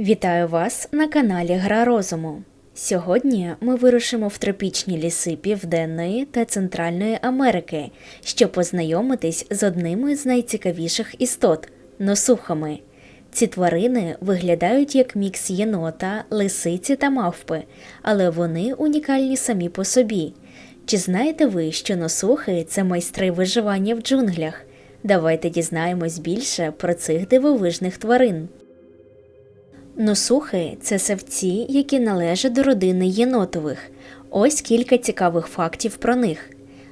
Вітаю вас на каналі Гра Розуму. Сьогодні ми вирушимо в тропічні ліси Південної та Центральної Америки, щоб познайомитись з одними з найцікавіших істот носухами. Ці тварини виглядають як мікс єнота, лисиці та мавпи, але вони унікальні самі по собі. Чи знаєте ви, що носухи це майстри виживання в джунглях? Давайте дізнаємось більше про цих дивовижних тварин. Носухи це савці, які належать до родини єнотових. Ось кілька цікавих фактів про них.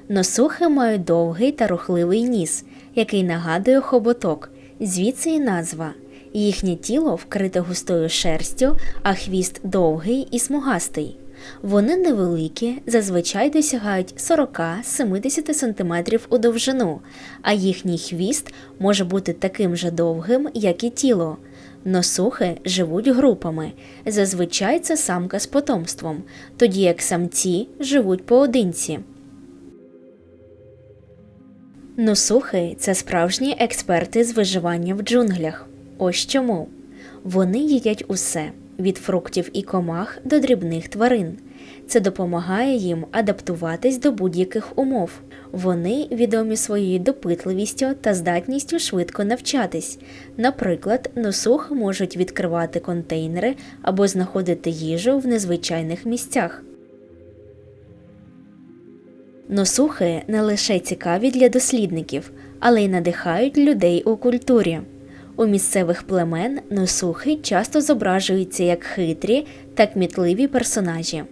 Носухи мають довгий та рухливий ніс, який нагадує хоботок, звідси і назва. Їхнє тіло вкрите густою шерстю, а хвіст довгий і смугастий. Вони невеликі, зазвичай досягають 40-70 см у довжину, а їхній хвіст може бути таким же довгим, як і тіло. Носухи живуть групами. Зазвичай це самка з потомством, тоді як самці живуть поодинці. Носухи це справжні експерти з виживання в джунглях. Ось чому. Вони їдять усе від фруктів і комах до дрібних тварин. Це допомагає їм адаптуватись до будь-яких умов. Вони відомі своєю допитливістю та здатністю швидко навчатись. Наприклад, носухи можуть відкривати контейнери або знаходити їжу в незвичайних місцях. Носухи не лише цікаві для дослідників, але й надихають людей у культурі. У місцевих племен носухи часто зображуються як хитрі та кмітливі персонажі.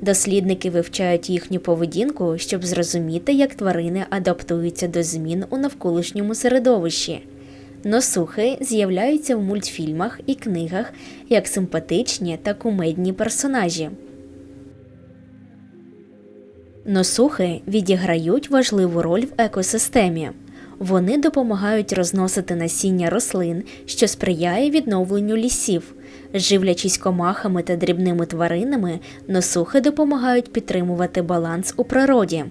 Дослідники вивчають їхню поведінку, щоб зрозуміти, як тварини адаптуються до змін у навколишньому середовищі. Носухи з'являються в мультфільмах і книгах як симпатичні та кумедні персонажі. Носухи відіграють важливу роль в екосистемі. Вони допомагають розносити насіння рослин, що сприяє відновленню лісів. Живлячись комахами та дрібними тваринами, носухи допомагають підтримувати баланс у природі.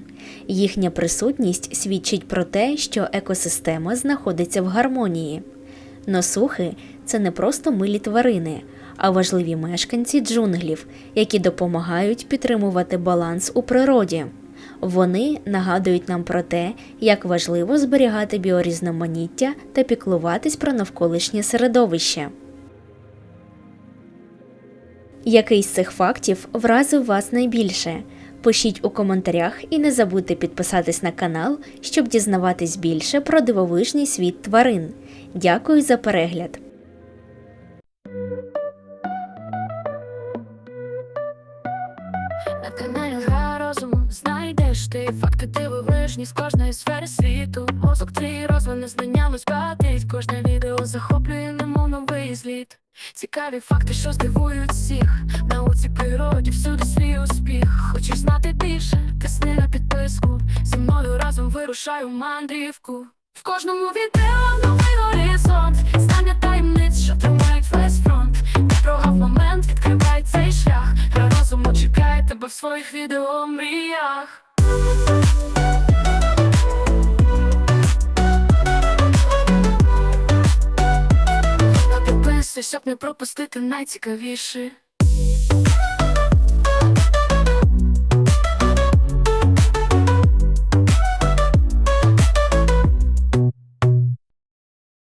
Їхня присутність свідчить про те, що екосистема знаходиться в гармонії. Носухи це не просто милі тварини, а важливі мешканці джунглів, які допомагають підтримувати баланс у природі. Вони нагадують нам про те, як важливо зберігати біорізноманіття та піклуватись про навколишнє середовище. Який з цих фактів вразив вас найбільше? Пишіть у коментарях і не забудьте підписатись на канал, щоб дізнаватись більше про дивовижний світ тварин. Дякую за перегляд! На каналі Гра розуму знайдеш ти факти дивовижні з кожної сфери світу. Мозок твій розвине знання розбагатить. Кожне відео захоплює, немов новий зліт. Цікаві факти, що здивують всіх. Науці природі всюди свій успіх. Хочеш знати більше? Тисни на підписку. Зі мною разом вирушаю мандрівку. В кожному відео тебе в своїх відео мріях. Підписуй, щоб не пропустити найцікавіше.